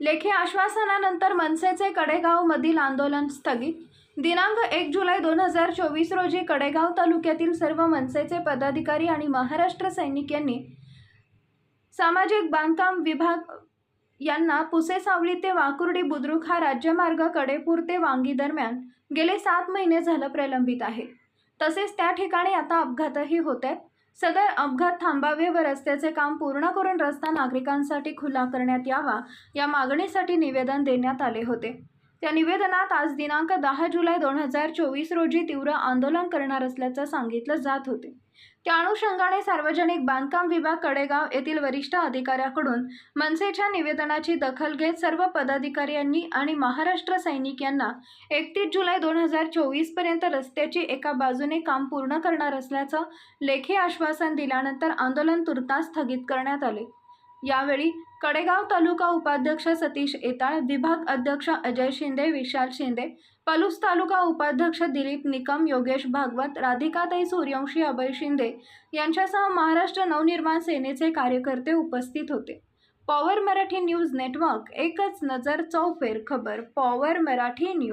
लेखी आश्वासनानंतर मनसेचे कडेगावमधील आंदोलन स्थगित. दिनांक एक जुलै दोन हजार चोवीस रोजी कडेगाव तालुक्यातील सर्व मनसेचे पदाधिकारी आणि महाराष्ट्र सैनिक यांनी सामाजिक बांधकाम विभाग यांना पुसेसावळी ते वाकुर्डी बुद्रुक हा राज्यमार्ग कडेपूर ते वांगी दरम्यान गेले सात महिने झालं प्रलंबित आहे. तसेच त्या ठिकाणी आता अपघातही होत आहेत. सदर अपघात थांबावे व रस्त्याचे काम पूर्ण करून रस्ता नागरिकांसाठी खुला करण्यात यावा या मागणीसाठी निवेदन देण्यात आले होते. त्या निवेदनात आज दिनांक दहा जुलै दोन हजार चोवीस रोजी तीव्र आंदोलन करणार असल्याचं सांगितलं जात होते. त्या अनुषंगाने सार्वजनिक बांधकाम विभाग कडेगाव येथील वरिष्ठ अधिकाऱ्याकडून मनसेच्या निवेदनाची दखल घेत सर्व पदाधिकाऱ्यांनी आणि महाराष्ट्र सैनिक यांना एकतीस जुलै दोन हजार चोवीसपर्यंत रस्त्याची एका बाजूने काम पूर्ण करणार असल्याचं लेखी आश्वासन दिल्यानंतर आंदोलन तुर्तास स्थगित करण्यात आले. यावेळी कडेगाव तालुका उपाध्यक्ष सतीश येताळ विभाग अध्यक्ष अजय शिंदे विशाल शिंदे पलूस तालुका उपाध्यक्ष दिलीप निकम योगेश भागवत राधिकाताई सूर्यवंशी अभय शिंदे यांच्यासह महाराष्ट्र नवनिर्माण सेनेचे कार्यकर्ते उपस्थित होते. पॉवर मराठी न्यूज नेटवर्क एकच नजर चौफेर खबर पॉवर मराठी न्यूज.